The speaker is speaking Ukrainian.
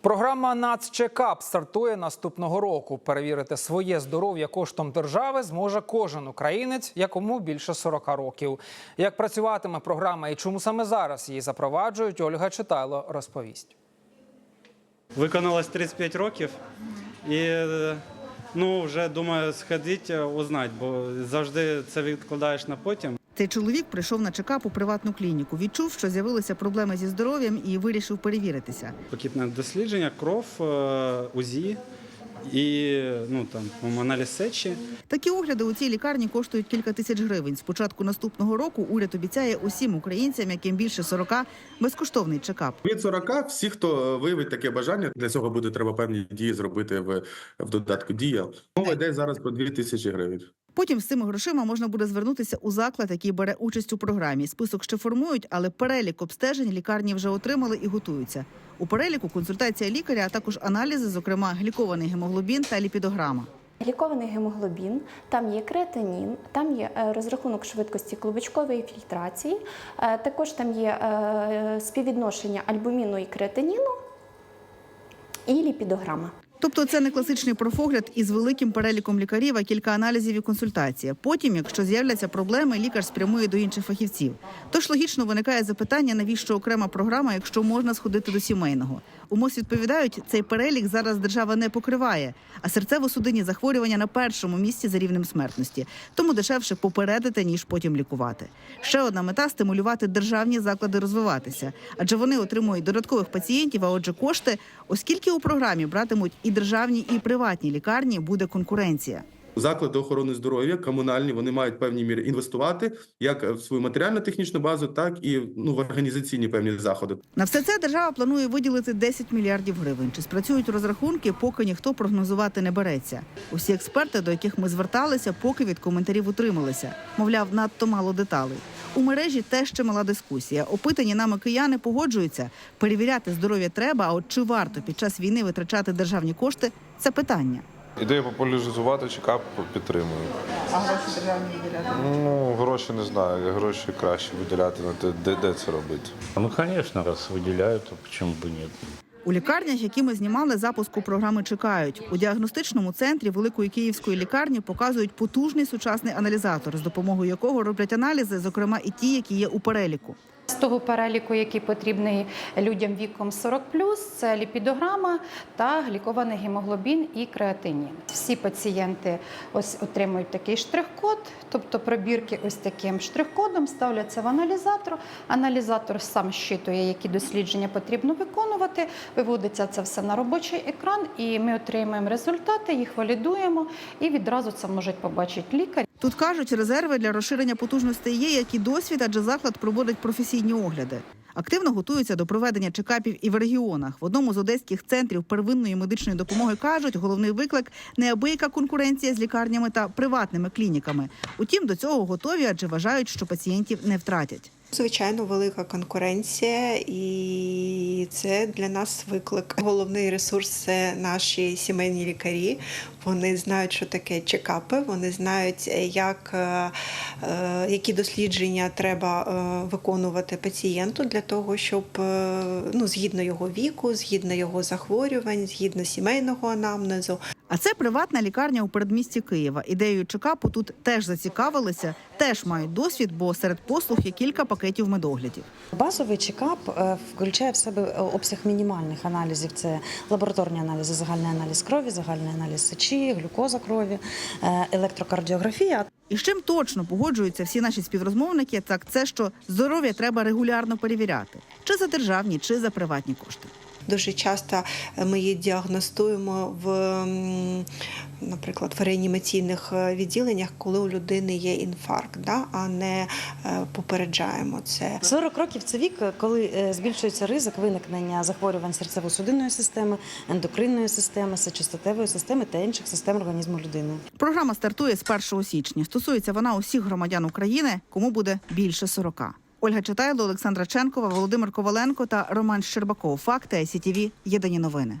Програма «Нацчекап» стартує наступного року. Перевірити своє здоров'я коштом держави зможе кожен українець, якому більше 40 років. Як працюватиме програма і чому саме зараз її запроваджують, Ольга Читайло розповість. Виконалось 35 років і е, ну, вже думаю сходити, узнати, бо завжди це відкладаєш на потім. Цей чоловік прийшов на чекап у приватну клініку. Відчув, що з'явилися проблеми зі здоров'ям і вирішив перевіритися. Пакетне дослідження, кров, е, УЗІ і ну, там, аналіз сечі. Такі огляди у цій лікарні коштують кілька тисяч гривень. З початку наступного року уряд обіцяє усім українцям, яким більше 40, безкоштовний чекап. Від 40 всі, хто виявить таке бажання, для цього буде треба певні дії зробити в, в додатку Дія. Мова йде зараз про 2 тисячі гривень. Потім з цими грошима можна буде звернутися у заклад, який бере участь у програмі. Список ще формують, але перелік обстежень лікарні вже отримали і готуються. У переліку консультація лікаря, а також аналізи, зокрема глікований гемоглобін та ліпідограма. Глікований гемоглобін, там є креатинін, там є е, розрахунок швидкості клубочкової фільтрації, е, також там є е, співвідношення альбуміну і креатиніну і ліпідограма. Тобто це не класичний профогляд із великим переліком лікарів, а кілька аналізів і консультацій. Потім, якщо з'являться проблеми, лікар спрямує до інших фахівців. Тож логічно виникає запитання, навіщо окрема програма, якщо можна сходити до сімейного. У МОЗ відповідають, цей перелік зараз держава не покриває, а серцево-судинні захворювання на першому місці за рівнем смертності. Тому дешевше попередити, ніж потім лікувати. Ще одна мета стимулювати державні заклади розвиватися, адже вони отримують додаткових пацієнтів, а отже, кошти, оскільки у програмі братимуть і державні, і приватні лікарні, буде конкуренція. Заклади охорони здоров'я, комунальні, вони мають певні міри інвестувати як в свою матеріально-технічну базу, так і ну в організаційні певні заходи. На все це держава планує виділити 10 мільярдів гривень. Чи спрацюють розрахунки, поки ніхто прогнозувати не береться. Усі експерти, до яких ми зверталися, поки від коментарів утрималися. Мовляв, надто мало деталей. У мережі теж ще мала дискусія. Опитані нами кияни погоджуються. Перевіряти здоров'я треба. А от чи варто під час війни витрачати державні кошти це питання. Ідею популяризувати чекап підтримую. А гроші державні виділяти? Ну, гроші не знаю, гроші краще виділяти на те, де, де це робити. Ну, конечно, раз выделяют, то почему бы нет? У лікарнях, які ми знімали, запуску програми чекають. У діагностичному центрі Великої Київської лікарні показують потужний сучасний аналізатор, з допомогою якого роблять аналізи, зокрема і ті, які є у переліку. З того переліку, який потрібний людям віком 40 це ліпідограма та глікований гемоглобін і креатинін. Всі пацієнти ось отримують такий штрих-код, тобто пробірки ось таким штрих-кодом ставляться в аналізатор. Аналізатор сам щитує, які дослідження потрібно виконувати. Виводиться це все на робочий екран, і ми отримуємо результати, їх валідуємо, і відразу це можуть побачити лікар. Тут кажуть, резерви для розширення потужностей є, як і досвід, адже заклад проводить професійні огляди. Активно готуються до проведення чекапів і в регіонах. В одному з одеських центрів первинної медичної допомоги кажуть, головний виклик неабияка конкуренція з лікарнями та приватними клініками. Утім, до цього готові, адже вважають, що пацієнтів не втратять. Звичайно, велика конкуренція, і це для нас виклик. Головний ресурс це наші сімейні лікарі. Вони знають, що таке чекапи, вони знають, як, е, е, які дослідження треба е, виконувати пацієнту для того, щоб е, ну, згідно його віку, згідно його захворювань, згідно сімейного анамнезу. А це приватна лікарня у передмісті Києва. Ідеєю чекапу тут теж зацікавилися, теж мають досвід, бо серед послуг є кілька пакетів медоглядів. Базовий чекап е, включає в себе е, обсяг мінімальних аналізів: це лабораторні аналізи, загальний аналіз крові, загальний аналіз сечі, глюкоза крові, е, електрокардіографія. І з чим точно погоджуються всі наші співрозмовники, так це що здоров'я треба регулярно перевіряти, чи за державні, чи за приватні кошти. Дуже часто ми її діагностуємо в, наприклад, в реанімаційних е, відділеннях, коли у людини є інфаркт, да, а не е, попереджаємо це. 40 років це вік, коли е, збільшується ризик виникнення захворювань серцево-судинної системи, ендокринної системи, сечостатевої системи та інших систем організму людини. Програма стартує з 1 січня. Стосується вона усіх громадян України, кому буде більше 40. Ольга Читайло, Олександра Ченкова, Володимир Коваленко та Роман Щербаков. Факти СІТІВІ. Єдині новини.